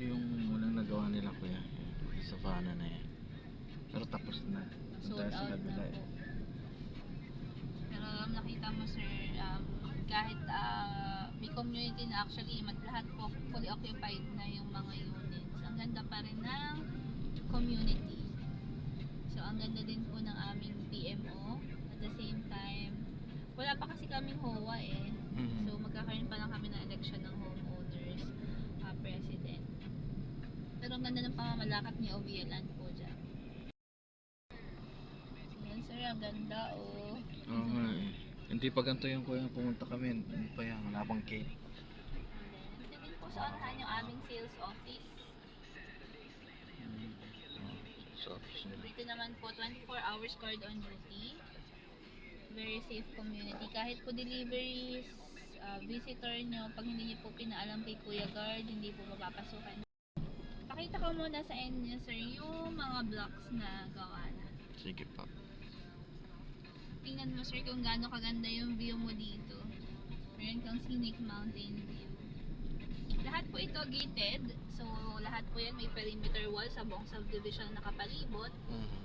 Ito yung unang nagawa nila kuya. Sa Savannah na yan. Pero tapos na. Sold tayo sa out na kabila po. eh. Pero um, nakita mo sir, um, kahit ah, may community na actually, mat- lahat po fully occupied na yung mga units. Ang ganda pa rin ng community. So, ang ganda din po ng aming PMO. At the same time, wala pa kasi kaming HOA eh. Mhm. So, magkakaroon pa lang kami ng election ng homeowners uh, president. Pero ang pamamalakat ni Ovielan po dyan. Yan sir, ang ganda oh. Oo nga eh. Hindi pa ganito yung kuya pumunta kami. Ano pa yan? Wala pang cake. Din po sa unahan yung aming sales office. Mm. Oh, Sa office nila. Dito naman po, 24 hours card on duty. Very safe community. Kahit po deliveries, uh, visitor nyo, pag hindi nyo po pinaalam kay Kuya Guard, hindi po mapapasukan. Pakita ko muna sa inyo, sir, yung mga blocks na gawa na. Sige pa. Tingnan mo, sir, kung gaano kaganda yung view mo dito. Meron kang scenic mountain view. Lahat po ito gated. So, lahat po yan may perimeter wall sa buong subdivision na nakapalibot. Mhm.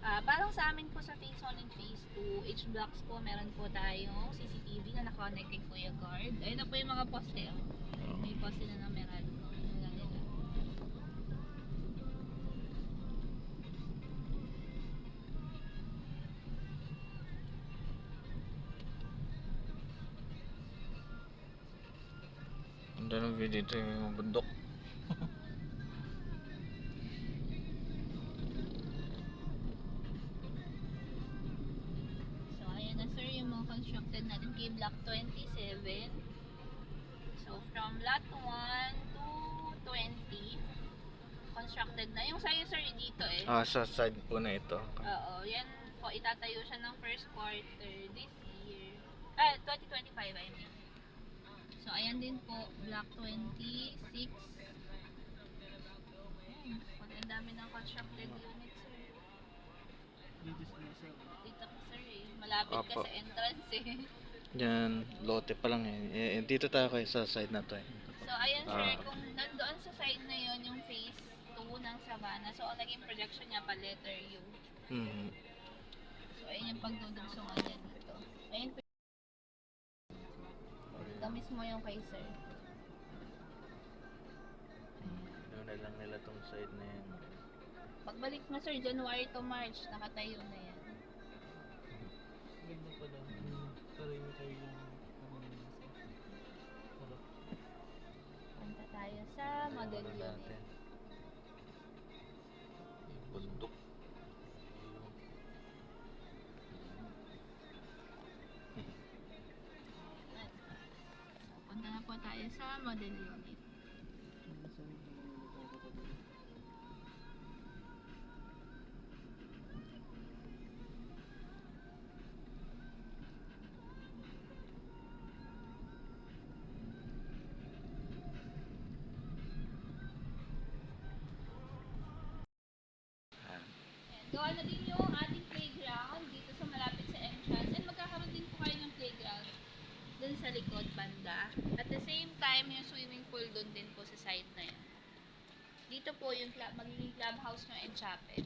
Ah, parang sa amin po sa phase 1 and phase 2, each blocks po meron po tayong CCTV na naka-connect kay Kuya Guard. Ayun na po yung mga poste. Oh. Oo. May poste na ng Meralco. Dito yung bundok. So, ayan na sir, yung mga constructed natin kay Block 27. So, from lot 1 to 20, constructed na. Yung sa'yo sir, dito eh. Ah, sa side po na ito. Oo, yan po, itatayo siya ng first quarter this year. Ah, 2025 I mean. So, ayan din po, Block 26. Ayan, ang dami ng constructed units sir. Dito po sir eh, malapit ka Opo. sa entrance eh. Yan, lote pa lang eh. eh. Dito tayo kayo sa side na to eh. So, ayan sir, Ah. kung nandoon sa side na yon yung phase 2 ng Savannah, so ang naging projection niya pa letter U. Mhm. So, ayun yung pagdudugsungan niya dito. Ayun po. Mismo yung kay sir. Yun na lang nila tong side na yan. Pagbalik mo sir, January to March, nakatayo na yan. Ganda pala. Perimeter yung ano nila sa harap. Punta tayo sa model sa model unit. Gawa na din yung ating playground dito sa malapit sa entrance. And magkakaroon din po kayo ng playground dun sa likod banda. The same time, yung swimming pool dun din po sa side na yun. Dito po yung club, magiging clubhouse nyo and chapel.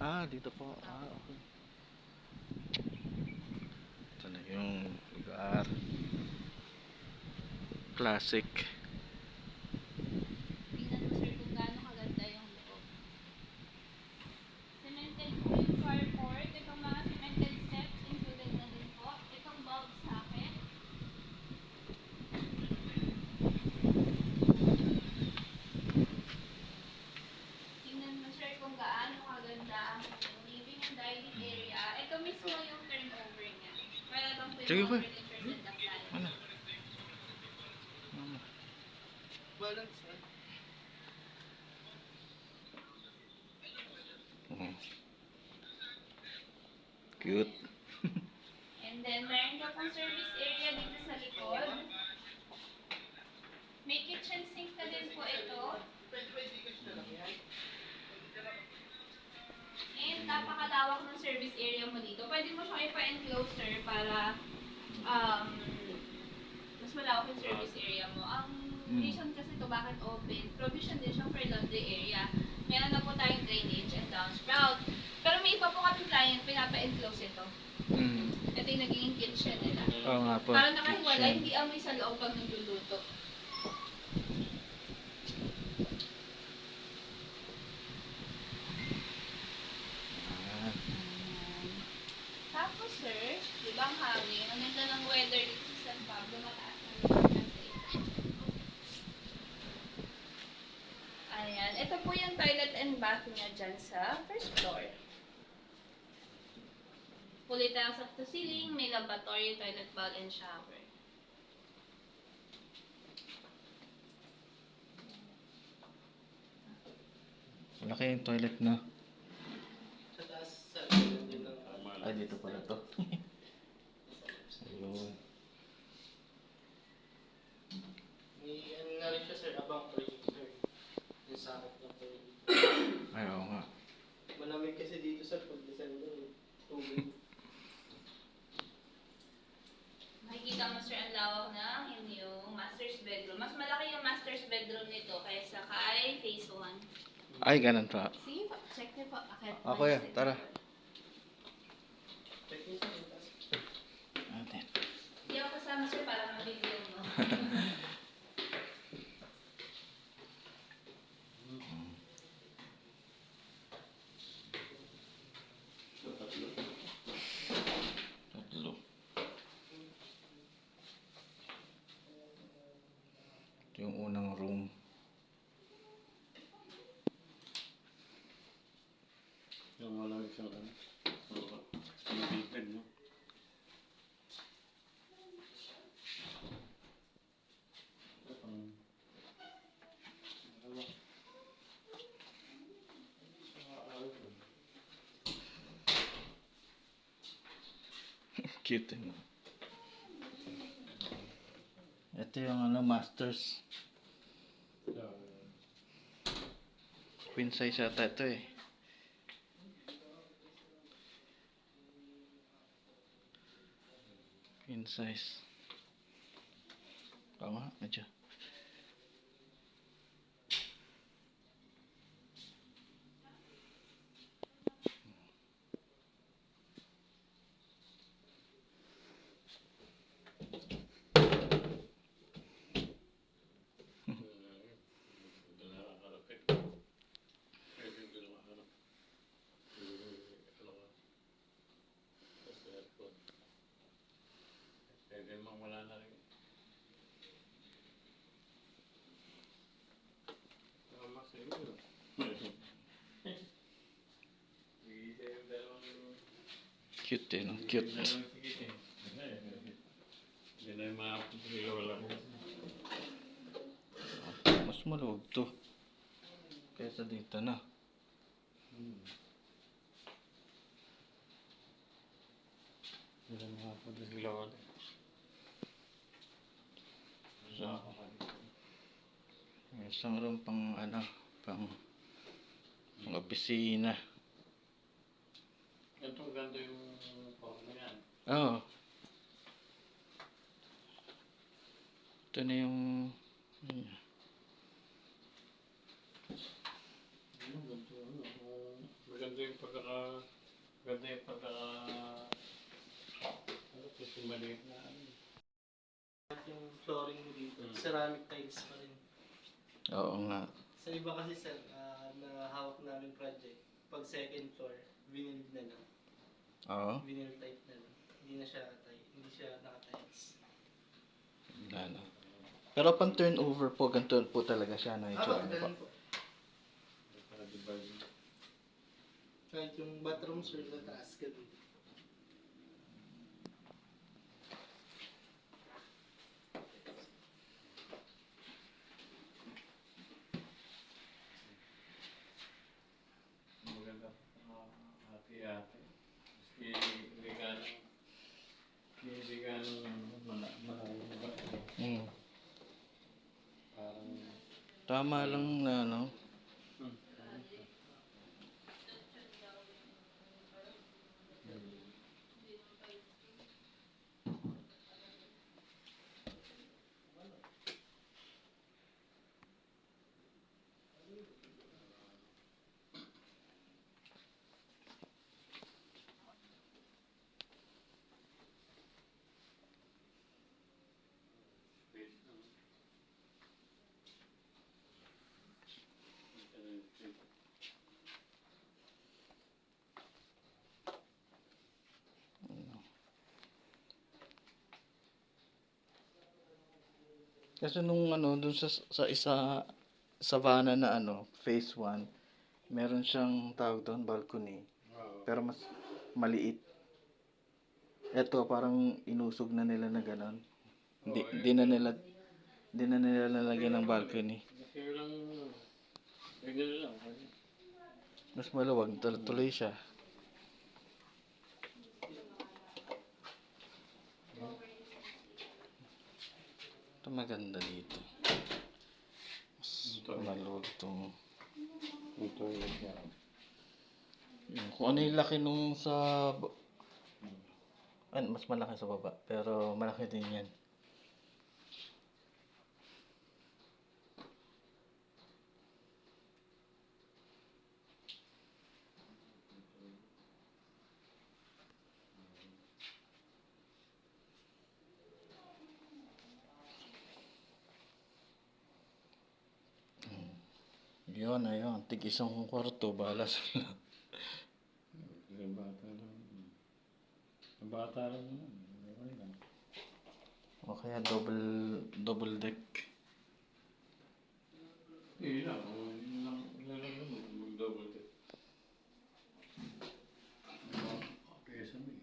Ah, dito po. Ah, okay. Ito na yung lugar. Classic. Tingnan mo sir kung gaano kaganda yung loob. Cemented po yung carport. Itong mga cemented steps included na din po. Itong bulb socket. Tingnan mo sir kung gaano kaganda ang living and dining area. Ito mismo yung turnover niya. Para lang po yung and appliances. Ano? Balance. Oh. Cute. And then, meron ka pong service area dito sa likod. May kitchen sink na din po ito. Service area mo dito. Pwede mo siya ipa-enclose, sir, para um, mas malawak yung service area mo. Ang Mm. reason kasi to bakit open, provision din siya for laundry area. Meron na po tayong drainage and downsprout. Pero may iba po kami client, pinapa-enclose ito. Mm. Ito yung naging kitchen nila. Oo nga po. Para nakahiwala, hindi amoy sa loob pag nagluluto. Ah, Tapos sir, di ba ang hangin? Ang ganda ng weather dito sa San Pablo, mataas na rin kasi. Ayan, ito po yung toilet and bath niya dyan sa first floor. Fully tiles up to ceiling, may lavatory, toilet bowl, and shower. Malaki yung toilet na. Sa taas, sa likod din ng Ay, dito pala to. Ayun. May ano na rin siya sir, abang sir. Yung sakop na frame. Ay, oo nga. Malamig kasi dito sir pag December. eh. Tubig. Makikita mo sir ang lawak ng inyong master's bedroom. Mas malaki yung master's bedroom nito kaysa kay phase 1. Ay, ganun pa. Sige po, check niyo po. Akit Ah, kuya, tara. Atin. Hindi ako kasama sir para mabigyan mo. Tatlo. Ito yung unang room. Yung siyang ano. Oo. Sinabitid, no? Um, ano? Ah, ano? Cute. eh. Ito yung ano, masters. Queen size yata ito eh. Queen size. Tama, medyo. Hindi na nakakalapit. Pwede hindi na makakalap. Ano ka? Sa airport. Pwede naman wala na rin. Tama sa iyo. Iisa yung dalawang Cute eh, no? Cute. Hindi na yung mga wala ko. Mas maluwag to. Kaysa dito na. Hindi na mga pagkasilawan. So, isang room pang ano, pang, pang opisina. Ito ganito yung pang na yan. Oo. Ito na yung... ah, maganda yung pagkaka, maganda yung pagkaka, ano, kasi maliit na, ano. Yung flooring mo dito, Mm. ceramic tiles pa rin. Oo nga. Sa iba kasi sir, ah, na hawak namin project, pag second floor, vinyl na lang. Oo. Vinyl type na lang. Hindi na siya tile, hindi siya naka-tiles. Wala na. Pero pang turnover po, ganito po talaga siya na Ah, itsura niya po. ganun po? Para divide. Kahit yung bathroom sir sa taas, ganun. Maganda, ah, hati-hati. Maski hindi ka nang, hindi ka nang mala- malayo ba? Mm. Parang, Tama lang na ano. Kasi nung ano, dun sa, sa isa, savana na ano, phase 1, meron siyang tawag doon, balcony. Pero mas maliit. Eto, parang inusog na nila na gano'n. Di, di na nila, di na nila lalagyan ng balcony. Lang. Mas maluwag, tul- tuloy siya. Ito maganda dito. Mas itong... Ito yung siya. Yun, Kung ano yung laki nung sa... Ano, mas malaki sa baba. Pero malaki din yan. Mm. Yun, ayun. Tig isang kwarto, bahala sila. Yung bata lang. Bata lang lang. O kaya double, double deck. Hindi lang. lang. Yun lang naman. Mag-double dip. Okay, sa may.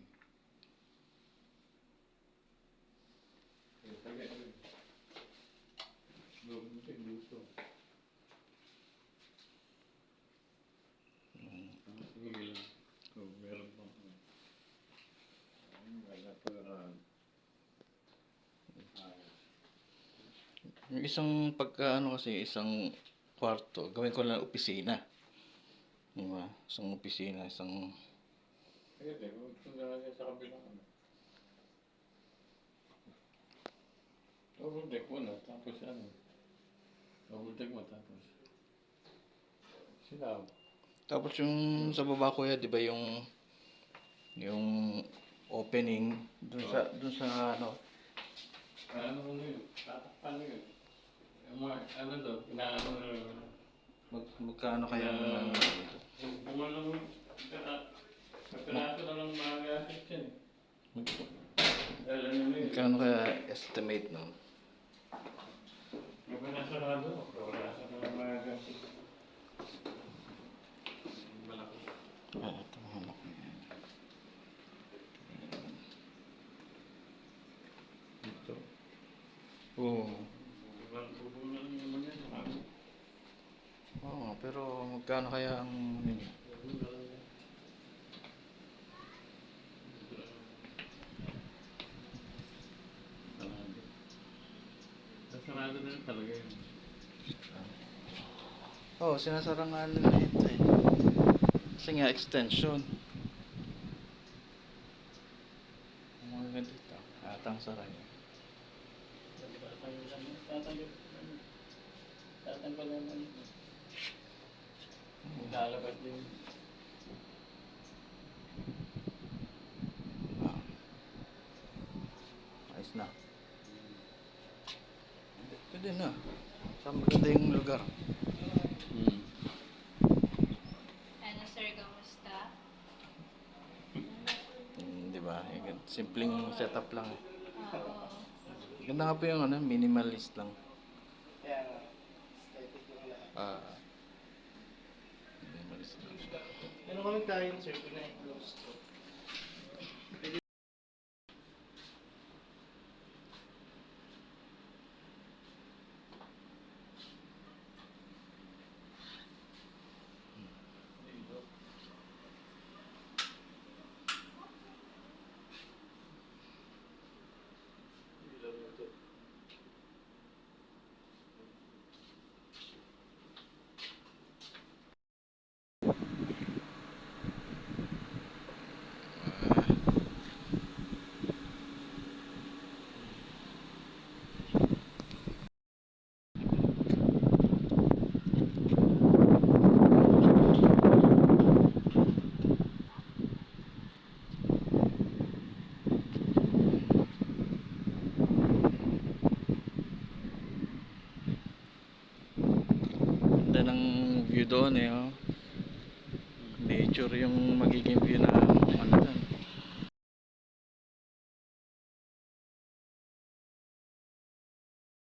Kaya tagay ko yun. Double dip dito. Sige lang. Kung meron pa. Ayun, wala pa rin. Ayos. Yung isang pagka ano kasi, isang kwarto, gawin ko lang opisina. Di ba? Isang opisina, isang... Sige, di ko lalagay sa kabilang ano. Double deck muna, tapos ano. Double deck mo, tapos. Sila. Tapos yung sa baba ko di ba yung yung opening dun sa dun sa ano Ano mo yun? Tatakpan mo yun. Mga, ano to, inaano na yun. mag, magkano kaya ang Yung bunga lang yun. Kapiraso na lang mga gastos yan eh. mag, Dahil ano na yun. magkano kaya estimate no? Yung pinasarado, kapiraso na lang mga gastos. Malaki. Ah, ito ano ko yan. Ito. Oo. Walang tubo na lang naman yan. Marami. Oo, pero magkano kaya ang Sarado na yun talaga yun. Oo, oh, sinasara nga nila ito eh. Kasi nga extension. Ang mga ganito. Atang sara niya. Tatanggal naman. Lalabas din. Ah. Ayos na. Pwede na. Sa maganda yung lugar. Hmm. Ano sir, kamusta? Hmm, di ba? Eh, Simpleng setup lang. eh. Oo. Ganda nga po yung ano, minimalist lang. Kaya nga, aesthetic yung lahat. Ah. Meron kami client sir, pinay-close to. Ganda